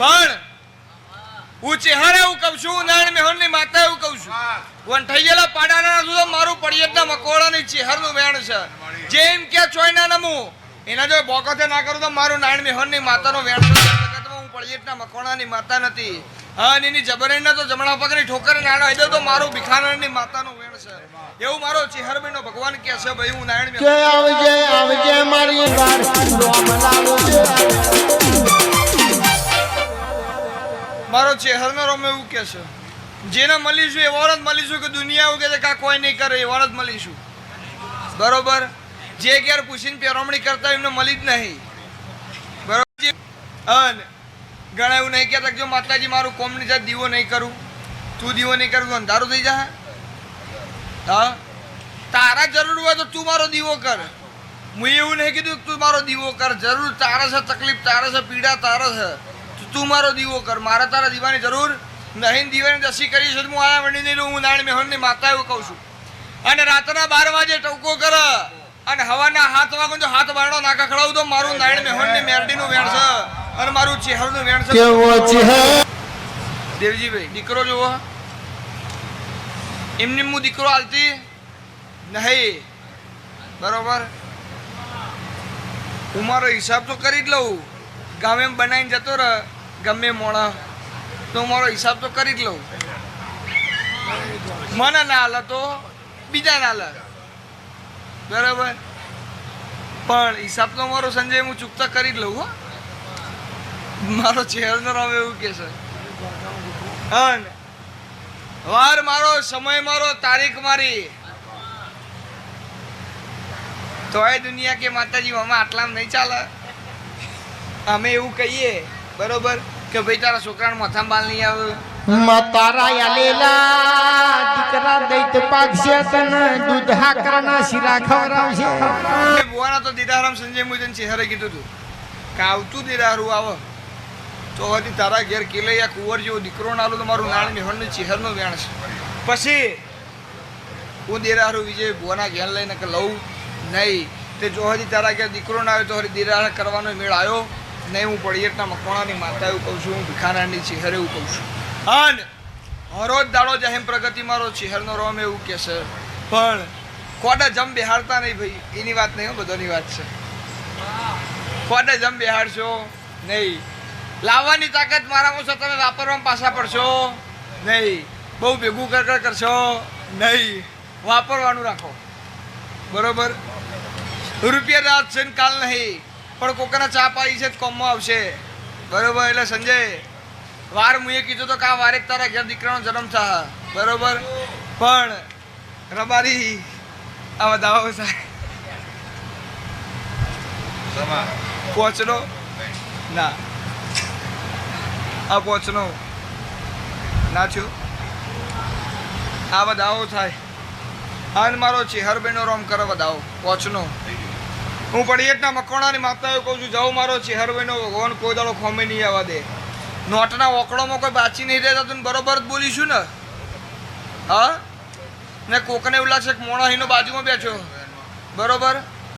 પણ હું ચેહરા એવું કહું છું નારાયણ મેહોરની માતા એવું કહું છું. વંઠાઈયેલા પાડાના તો મારું પડિયતના મકોડાની ચેહરનું વેણ છે. જેમ કે ચોયના નમું એના જો બોકતે ના કરું તો મારું નારાયણ મેહોરની માતાનો વેણ છે. હું પડિયતના મકોડાની માતા નથી. હા અને એની જબરણીના તો જમણા પગની ઠોકર નાનો આવી તો મારું ભીખાણની માતા નું વેણ છે. એવું મારો ચેહરબેનો ભગવાન કહે છે ભાઈ હું નારાયણ કે આવજે આવજે મારી વાર મારો ચહેરનો રમ એવું કહે છે. જેને મળીશું, એ જ મળીશું કે દુનિયા એવું કે છે કે કોઈ નહીં કરે, એ વરત મળીશું. બરોબર? જે ક્યારે પૂછીને પેરોમણી કરતા એમને મળી જ નહીં. બરોબર છે? અને ઘણા એવું નહીં કહેતા જો માતાજી મારું કોમની જાત દીવો નહીં કરું, તું દીવો નહીં કરું અંધારું થઈ જાય હા? તારા જરૂર હોય તો તું મારો દીવો કર. હું એવું નહીં કીધું તું મારો દીવો કર. જરૂર તારે છે, તકલીફ તારે છે, પીડા તારે છે. તો મારો દીવો કર મારે તારા દીવાની જરૂર નહીં દીવાની દસી કરી છે હું આયા વણી નહીં હું નારાયણ મેહોરની માતા એવું કહું છું. અને રાતના બાર વાગે ટવકો કર અને હવાના હાથ વાગો જો હાથ બારણો ના ખખડાવું તો મારું નારાયણ મેહોરની મેરડીનું વેણ છે અને મારું ચેહરનું વેણ છે. દેવજીભાઈ દીકરો જુઓ એમની હું દીકરો હાલતી નહીં. બરોબર? હું મારો હિસાબ તો કરી જ લઉં. ગામે બનાવીને જતો રહે. ગમે મોણા. તો મારો હિસાબ તો કરી જ લઉં. મને ના હાલે તો બીજા ના બરાબર? પણ હિસાબ તો મારો સંજય, હું ચૂકતા કરી જ લઉં મારો ચહેરો રામ એવું કે છે. વાર મારો, સમય મારો, તારીખ મારી. તોય દુનિયા કે માતાજી મામા આટલામાં નહીં ચાલે. અમે એવું કહીએ. બરોબર? કે ભાઈ તારા છોકરાને માથામાં બાલ નહીં આવે? મતારા યાલેલા દીકરા દૈત પાકશે તન દૂધ હાકરાના શીરા ખવડાવશે. એ બોવાના તો દીદારામ સંજય મુજન ચહેરે કીધું તું. કે આવતું દીદારું આવો. તો હતી તારા ઘેર કેલૈયા કુંવર જેવો દીકરો નાલો તો મારું નાણ નિહળનું ચહેરનું વેણ છે. પછી હું દેરારું વિજય બોવાના ઘેર લઈને કે લઉં? નહીં. તે જો હજી તારા ઘેર દીકરો ના આવ્યો તો હરી દીરાર કરવાનો મેળ આવ્યો? નહીં હું પડિયટના મકવાણાની માતા એવું કહું છું હું ભિખારાની ચહેરે એવું કહું છું. અને હરોજ દાડો જાહેમ પ્રગતિ મારો ચહેરનો રોમ એવું કે છે. પણ કોડા જમ બેહાડતા નહીં ભાઈ એની વાત નહીં હો બધાની વાત છે. કોડા જમ બેહાડશો નહીં. લાવવાની તાકાત મારામાં છે તમે વાપરવામાં પાછા પડશો નહીં. બહુ ભેગું કર કર કરશો નહીં. વાપરવાનું રાખો. બરોબર? રૂપિયા રાત છે કાલ નહીં. પણ કોકને ચા પાડી છે કોમમાં આવશે. બરોબર એટલે સંજય વાર મુએ કીધું તો કા વારેક વારે તારા ઘેર દીકરાનો જન્મ થા. બરોબર? પણ રબારી આ દાવાઓ થાય. પહોંચનો? ના. આ પહોંચનો. ના છું આ બધાઓ થાય. અન મારો ચેહરબેનો રોમ કરે બધાઓ પહોંચનો. હું પડિયટના મકોણાની માતા એવું કહું છું જવું મારો ચેહરબેનો ભગવાન કોઈ દાડો ખોમે નહીં આવવા દે. નોટના ઓકળોમાં કોઈ બાચી નહીં રહેતા, તું બરોબર જ બોલીશું ને? હા? ને કોકને એવું લાગશે કે મોણા હીનો બાજુમાં બેઠો. બરોબર?